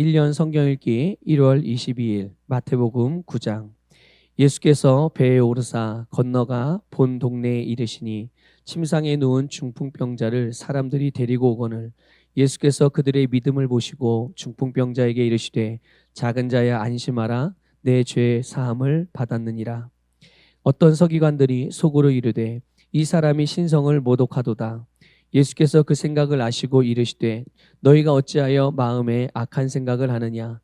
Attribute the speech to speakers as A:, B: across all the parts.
A: 1년 성경 읽기 1월 22일 마태복음 9장. 예수께서 배에 오르사 건너가 본 동네에 이르시니 침상에 누운 중풍병자를 사람들이 데리고 오거늘 예수께서 그들의 믿음을 보시고 중풍병자에게 이르시되 작은 자야 안심하라 내 죄 사함을 받았느니라. 어떤 서기관들이 속으로 이르되 이 사람이 신성을 모독하도다 예수께서 그 생각을 아시고 이르시되 너희가 어찌하여 마음에 악한 생각을 하느냐?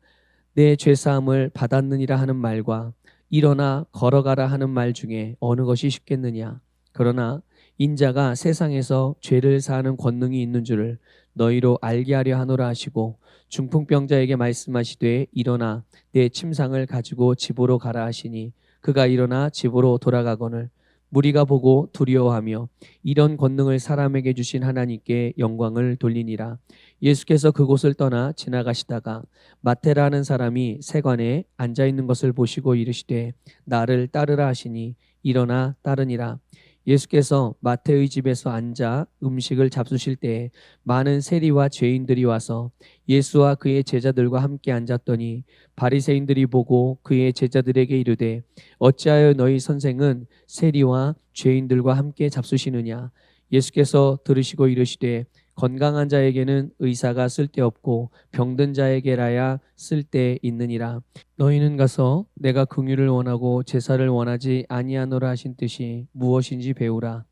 A: 내 죄사함을 받았느니라 하는 말과 일어나 걸어가라 하는 말 중에 어느 것이 쉽겠느냐? 그러나 인자가 세상에서 죄를 사하는 권능이 있는 줄을 너희로 알게 하려 하노라 하시고 중풍병자에게 말씀하시되 일어나 내 침상을 가지고 집으로 가라 하시니 그가 일어나 집으로 돌아가거늘 무리가 보고 두려워하며 이런 권능을 사람에게 주신 하나님께 영광을 돌리니라. 예수께서 그곳을 떠나 지나가시다가 마테라는 사람이 세관에 앉아 있는 것을 보시고 이르시되 나를 따르라 하시니 일어나 따르니라. 예수께서 마태의 집에서 앉아 음식을 잡수실 때에 많은 세리와 죄인들이 와서 예수와 그의 제자들과 함께 앉았더니 바리새인들이 보고 그의 제자들에게 이르되 어찌하여 너희 선생은 세리와 죄인들과 함께 잡수시느냐? 예수께서 들으시고 이르시되 건강한 자에게는 의사가 쓸데없고 병든 자에게라야 쓸데 있느니라. 너희는 가서 내가 긍휼을 원하고 제사를 원하지 아니하노라 하신 뜻이 무엇인지 배우라.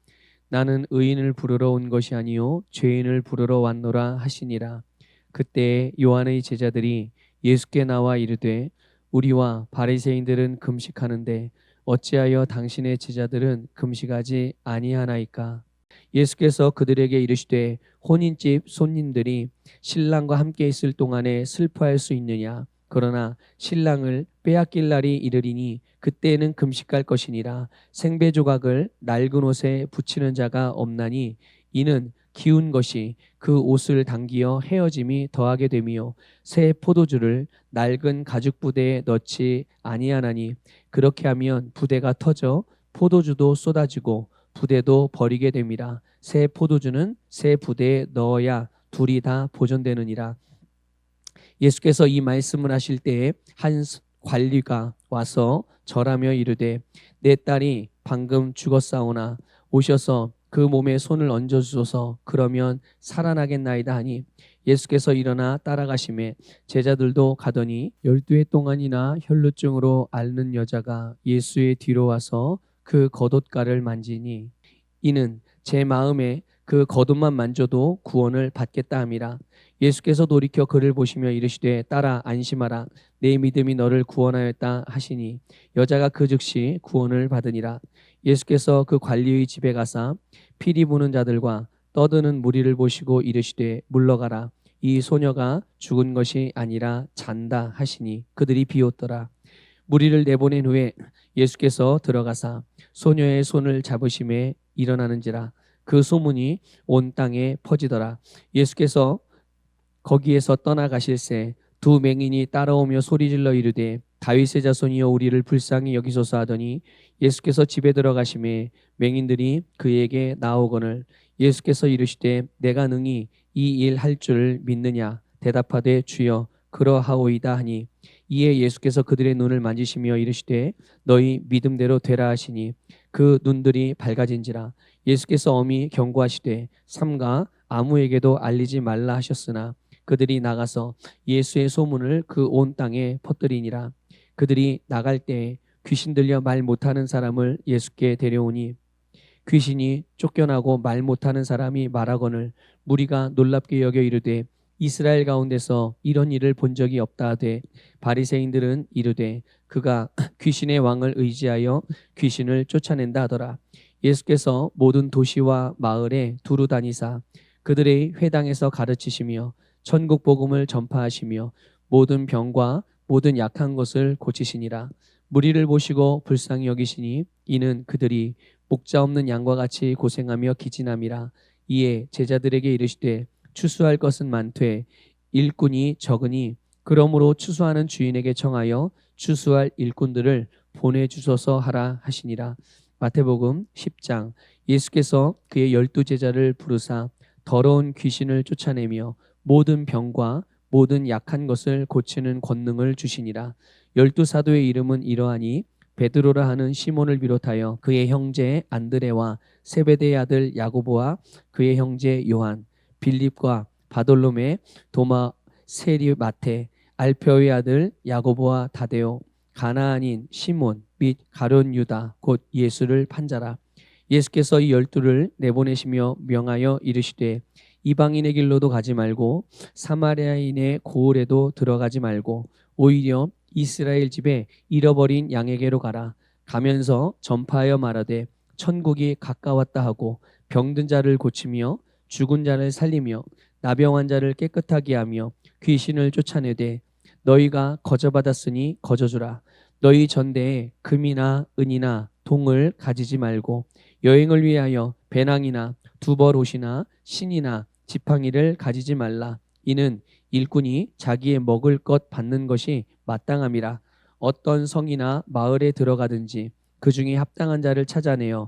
A: 나는 의인을 부르러 온 것이 아니요 죄인을 부르러 왔노라 하시니라. 그때 요한의 제자들이 예수께 나와 이르되 우리와 바리새인들은 금식하는데 어찌하여 당신의 제자들은 금식하지 아니하나이까 예수께서 그들에게 이르시되 혼인집 손님들이 신랑과 함께 있을 동안에 슬퍼할 수 있느냐? 그러나 신랑을 빼앗길 날이 이르리니 그때에는 금식할 것이니라. 생배 조각을 낡은 옷에 붙이는 자가 없나니 이는 기운 것이 그 옷을 당기어 헤어짐이 더하게 되며 새 포도주를 낡은 가죽 부대에 넣지 아니하나니 그렇게 하면 부대가 터져 포도주도 쏟아지고 부대도 버리게 됩니다. 새 포도주는 새 부대에 넣어야 둘이 다 보존되느니라. 예수께서 이 말씀을 하실 때에 한 관리가 와서 절하며 이르되 내 딸이 방금 죽었사오나 오셔서 그 몸에 손을 얹어 주소서 그러면 살아나겠나이다 하니 예수께서 일어나 따라가심에 제자들도 가더니 열두 해 동안이나 혈루증으로 앓는 여자가 예수의 뒤로 와서 그 겉옷가를 만지니 이는 제 마음에 그 겉옷만 만져도 구원을 받겠다 함이라. 예수께서 돌이켜 그를 보시며 이르시되 따라 안심하라. 내 믿음이 너를 구원하였다 하시니 여자가 그 즉시 구원을 받으니라. 예수께서 그 관리의 집에 가사 피리 부는 자들과 떠드는 무리를 보시고 이르시되 물러가라. 이 소녀가 죽은 것이 아니라 잔다 하시니 그들이 비웃더라 무리를 내보낸 후에 예수께서 들어가사 소녀의 손을 잡으심에 일어나는지라 그 소문이 온 땅에 퍼지더라. 예수께서 거기에서 떠나가실새 두 맹인이 따라오며 소리질러 이르되 다윗의 자손이여 우리를 불쌍히 여기소서 하더니 예수께서 집에 들어가심에 맹인들이 그에게 나오거늘 예수께서 이르시되 내가 능히 이 일 할 줄 믿느냐? 대답하되 주여 그러하오이다 하니 이에 예수께서 그들의 눈을 만지시며 이르시되 너희 믿음대로 되라 하시니 그 눈들이 밝아진지라. 예수께서 엄히 경고하시되 삼가 아무에게도 알리지 말라 하셨으나 그들이 나가서 예수의 소문을 그 온 땅에 퍼뜨리니라. 그들이 나갈 때에 귀신 들려 말 못하는 사람을 예수께 데려오니 귀신이 쫓겨나고 말 못하는 사람이 말하거늘 무리가 놀랍게 여겨 이르되 이스라엘 가운데서 이런 일을 본 적이 없다 하되 바리새인들은 이르되 그가 귀신의 왕을 의지하여 귀신을 쫓아낸다 하더라. 예수께서 모든 도시와 마을에 두루 다니사 그들의 회당에서 가르치시며 천국 복음을 전파하시며 모든 병과 모든 약한 것을 고치시니라. 무리를 보시고 불쌍히 여기시니 이는 그들이 목자 없는 양과 같이 고생하며 기진함이라. 이에 제자들에게 이르시되 추수할 것은 많되 일꾼이 적으니 그러므로 추수하는 주인에게 청하여 추수할 일꾼들을 보내주소서 하라 하시니라 마태복음 10장 예수께서 그의 열두 제자를 부르사 더러운 귀신을 쫓아내며 모든 병과 모든 약한 것을 고치는 권능을 주시니라. 열두 사도의 이름은 이러하니 베드로라 하는 시몬을 비롯하여 그의 형제 안드레와 세베대의 아들 야고보와 그의 형제 요한, 빌립과 바돌로메, 도마, 세리 마테, 알페오의 아들 야고보와 다데오, 가나안인 시몬 및 가룟 유다 곧 예수를 판자라. 예수께서 이 열두를 내보내시며 명하여 이르시되 이방인의 길로도 가지 말고 사마리아인의 고을에도 들어가지 말고 오히려 이스라엘 집에 잃어버린 양에게로 가라. 가면서 전파하여 말하되 천국이 가까웠다 하고 병든 자를 고치며 죽은 자를 살리며 나병한 자를 깨끗하게 하며 귀신을 쫓아내되 너희가 거저 받았으니 거저 주라. 너희 전대에 금이나 은이나 동을 가지지 말고 여행을 위하여 배낭이나 두벌옷이나 신이나 지팡이를 가지지 말라. 이는 일꾼이 자기의 먹을 것 받는 것이 마땅함이라. 어떤 성이나 마을에 들어가든지 그 중에 합당한 자를 찾아내어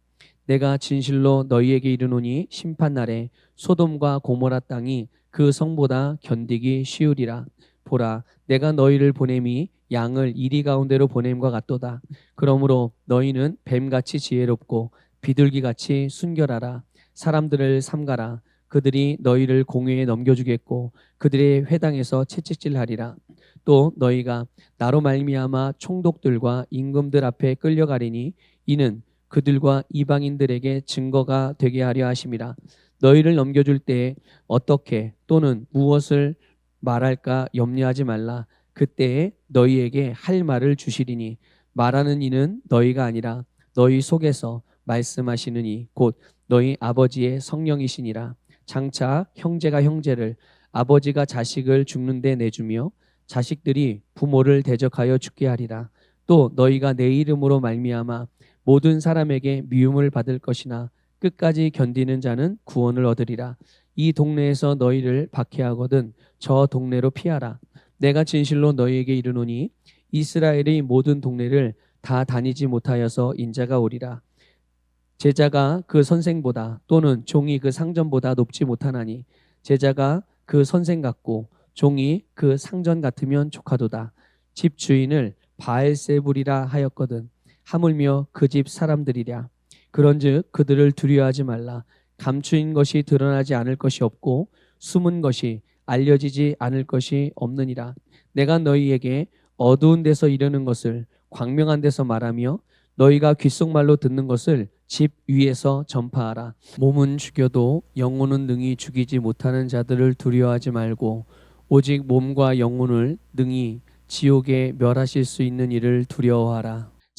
A: 내가 진실로 너희에게 이르노니 심판 날에 소돔과 고모라 땅이 그 성보다 견디기 쉬우리라 보라 내가 너희를 보냄이 양을 이리 가운데로 보냄과 같도다. 그러므로 너희는 뱀같이 지혜롭고 비둘기같이 순결하라. 사람들을 삼가라. 그들이 너희를 공회에 넘겨주겠고 그들의 회당에서 채찍질하리라. 또 너희가 나로 말미암아 총독들과 임금들 앞에 끌려가리니 이는 그들과 이방인들에게 증거가 되게 하려 하심이라. 너희를 넘겨줄 때에 어떻게 또는 무엇을 말할까 염려하지 말라. 그때에 너희에게 할 말을 주시리니 말하는 이는 너희가 아니라 너희 속에서 말씀하시는 이 곧 너희 아버지의 성령이시니라 장차 형제가 형제를 아버지가 자식을 죽는데 내주며 자식들이 부모를 대적하여 죽게 하리라 또 너희가 내 이름으로 말미암아 모든 사람에게 미움을 받을 것이나 끝까지 견디는 자는 구원을 얻으리라 이 동네에서 너희를 박해하거든 저 동네로 피하라 내가 진실로 너희에게 이르노니 이스라엘의 모든 동네를 다 다니지 못하여서 인자가 오리라. 제자가 그 선생보다 또는 종이 그 상전보다 높지 못하나니 제자가 그 선생 같고 종이 그 상전 같으면 족하도다. 집 주인을 바알세불이라 하였거든. 하물며 그 집 사람들이랴. 그런즉 그들을 두려워하지 말라. 감추인 것이 드러나지 않을 것이 없고 숨은 것이 알려지지 않을 것이 없느니라. 내가 너희에게 어두운 데서 이르는 것을 광명한 데서 말하며 너희가 귓속말로 듣는 것을 집 위에서 전파하라. 몸은 죽여도 영혼은 능히 죽이지 못하는 자들을 두려워하지 말고 오직 몸과 영혼을 능히 지옥에 멸하실 수 있는 일을 두려워하라.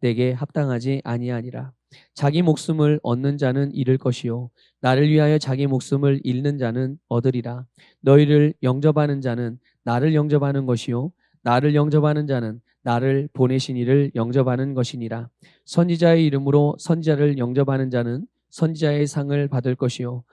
A: 내게 합당하지 아니하니라. 자기 목숨을 얻는 자는 잃을 것이요 나를 위하여 자기 목숨을 잃는 자는 얻으리라. 너희를 영접하는 자는 나를 영접하는 것이요 나를 영접하는 자는 나를 보내신 이를 영접하는 것이니라. 선지자의 이름으로 선지자를 영접하는 자는 선지자의 상을 받을 것이요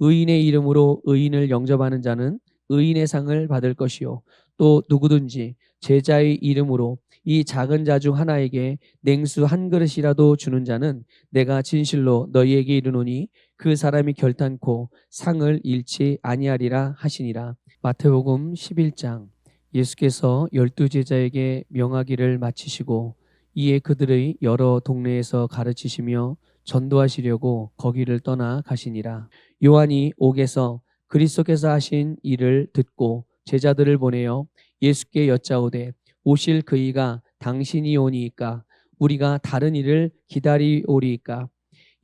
A: 의인의 이름으로 의인을 영접하는 자는 의인의 상을 받을 것이요 또 누구든지 제자의 이름으로 이 작은 자 중 하나에게 냉수 한 그릇이라도 주는 자는 내가 진실로 너희에게 이르노니 그 사람이 결단코 상을 잃지 아니하리라 하시니라. 마태복음 11장 예수께서 열두 제자에게 명하기를 마치시고 이에 그들의 여러 동네에서 가르치시며 전도하시려고 거기를 떠나 가시니라. 요한이 옥에서 그리스도께서 하신 일을 듣고 제자들을 보내어 예수께 여짜오되 오실 그이가 당신이 오니이까 우리가 다른 일을 기다리오리이까?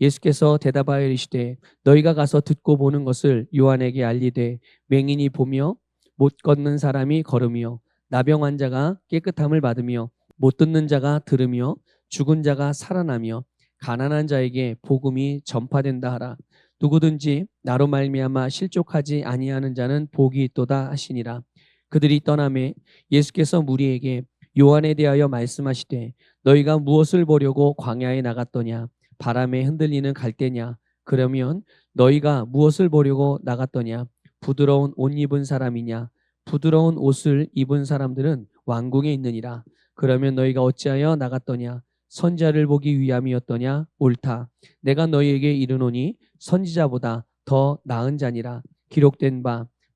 A: 예수께서 대답하여 이르시되 너희가 가서 듣고 보는 것을 요한에게 알리되 맹인이 보며 못 걷는 사람이 걸으며 나병 환자가 깨끗함을 받으며 못 듣는 자가 들으며 죽은 자가 살아나며 가난한 자에게 복음이 전파된다 하라. 누구든지 나로 말미암아 실족하지 아니하는 자는 복이 있도다 하시니라 그들이 떠남에 예수께서 무리에게 요한에 대하여 말씀하시되 너희가 무엇을 보려고 광야에 나갔더냐? 바람에 흔들리는 갈대냐? 그러면 너희가 무엇을 보려고 나갔더냐? 부드러운 옷 입은 사람이냐? 부드러운 옷을 입은 사람들은 왕궁에 있느니라. 그러면 너희가 어찌하여 나갔더냐? 선자를 보기 위함이었더냐? 옳다. 내가 너희에게 이르노니 선지자보다 더 나은 자니라. 기록된 바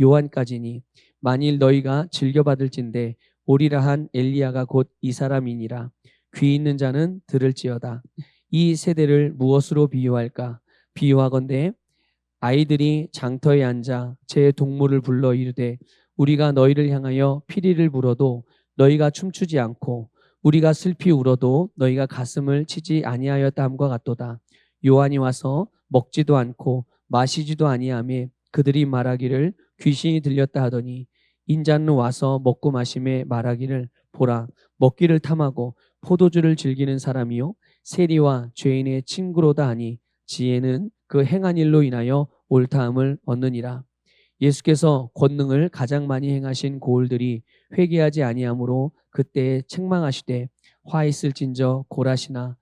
A: 요한까지니 만일 너희가 즐겨받을진대 오리라 한 엘리야가 곧 이 사람이니라. 귀 있는 자는 들을지어다. 이 세대를 무엇으로 비유할까? 비유하건대 아이들이 장터에 앉아 제 동물을 불러 이르되 우리가 너희를 향하여 피리를 불어도 너희가 춤추지 않고 우리가 슬피 울어도 너희가 가슴을 치지 아니하였다 함과 같도다. 요한이 와서 먹지도 않고 마시지도 아니하며 그들이 말하기를 귀신이 들렸다 하더니 인자는 와서 먹고 마심에 말하기를 보라 먹기를 탐하고 포도주를 즐기는 사람이요 세리와 죄인의 친구로다 하니 지혜는 그 행한 일로 인하여 옳다함을 얻느니라. 예수께서 권능을 가장 많이 행하신 고을들이 회개하지 아니하므로 그때에 책망하시되 화 있을진저 고라시나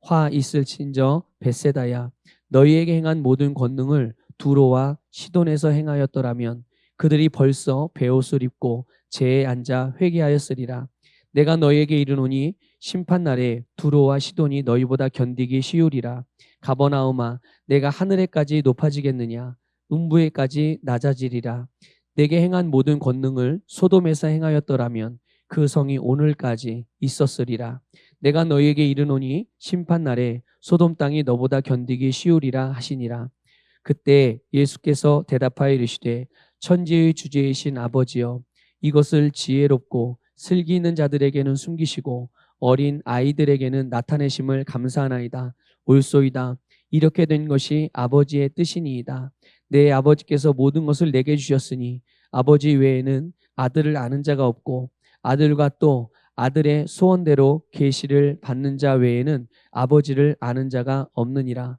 A: 화 있을진저 베세다야 너희에게 행한 모든 권능을 두로와 시돈에서 행하였더라면 그들이 벌써 베옷을 입고 재에 앉아 회개하였으리라. 내가 너희에게 이르노니 심판 날에 두로와 시돈이 너희보다 견디기 쉬우리라. 가버나움아 내가 하늘에까지 높아지겠느냐? 음부에까지 낮아지리라. 내게 행한 모든 권능을 소돔에서 행하였더라면 그 성이 오늘까지 있었으리라. 내가 너희에게 이르노니 심판 날에 소돔 땅이 너보다 견디기 쉬우리라 하시니라 그때 예수께서 대답하여 이르시되 천지의 주제이신 아버지여 이것을 지혜롭고 슬기 있는 자들에게는 숨기시고 어린 아이들에게는 나타내심을 감사하나이다. 옳소이다. 이렇게 된 것이 아버지의 뜻이니이다. 내 아버지께서 모든 것을 내게 주셨으니 아버지 외에는 아들을 아는 자가 없고 아들과 또 아들의 소원대로 계시를 받는 자 외에는 아버지를 아는 자가 없느니라.